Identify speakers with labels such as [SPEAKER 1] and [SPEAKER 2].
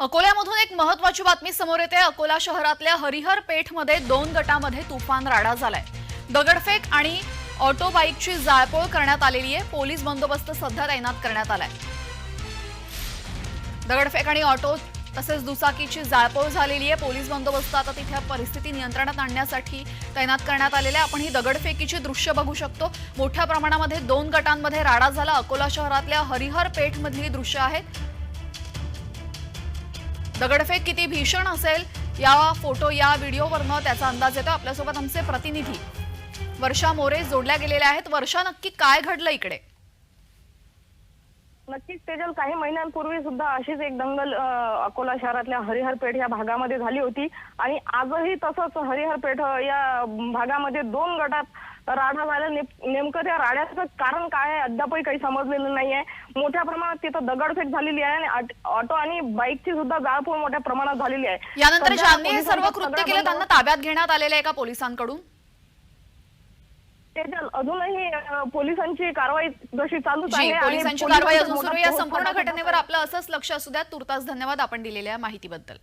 [SPEAKER 1] अकोल्यामधून एक महत्वाची बातमी समोर येते. अकोला शहरातल्या हरिहर पेठमध्ये दोन गटामध्ये तुफान राडा झालाय. दगडफेक आणि ऑटो बाईकची जाळपोळ करण्यात आलेली आहे. पोलीस बंदोबस्त सध्या तैनात करण्यात आलाय. दगडफेक आणि ऑटो तसेच दुचाकीची जाळपोळ झालेली आहे. पोलीस बंदोबस्त आता तिथे परिस्थिती नियंत्रणात आणण्यासाठी तैनात करण्यात आलेल्या आहे. आपण ही दगडफेकीची दृश्य बघू शकतो. मोठ्या प्रमाणामध्ये दोन गटांमध्ये राडा झाला. अकोला शहरातल्या हरिहर पेठमधली दृश्य आहेत दगडफेक किती भीषण असेल या फोटो या व्हिडिओवरनं त्याचा अंदाज येतो. आपल्यासोबत आमचे प्रतिनिधी वर्षा मोरे जोडल्या गेलेल्या आहेत. वर्षा नक्की काय घडलं इकडे?
[SPEAKER 2] नक्कीच तेजल काही महिन्यांपूर्वी सुद्धा अशीच एक दंगल अकोला शहरातल्या हरिहरपेठ या भागामध्ये झाली होती. आणि आजही तसंच हरिहरपेठ अ, या भागामध्ये दोन गटात राडा झाला नेम- नेमकं त्या राड्याचं कारण काय आहे अद्यापही काही समजलेलं नाहीये. मोठ्या प्रमाणात तिथं दगडफेक झालेली आहे आणि ऑटो आणि बाईकची सुद्धा जाळपोळ मोठ्या प्रमाणात झालेली आहे.
[SPEAKER 1] यानंतर ज्यांनी हे सर्व कृत्य केलं त्यांना ताब्यात घेण्यात आलेलं आहे का पोलिसांकडून?
[SPEAKER 2] अजूनही पोलिसांची कारवाई जशी चालूच
[SPEAKER 1] जी
[SPEAKER 2] आहे आणि
[SPEAKER 1] पोलिसांची कारवाई अजून सुरू आहे. या संपूर्ण घटनेवर आपलं असंच लक्ष असू द्या तुर्तास धन्यवाद आपण दिलेल्या माहितीबद्दल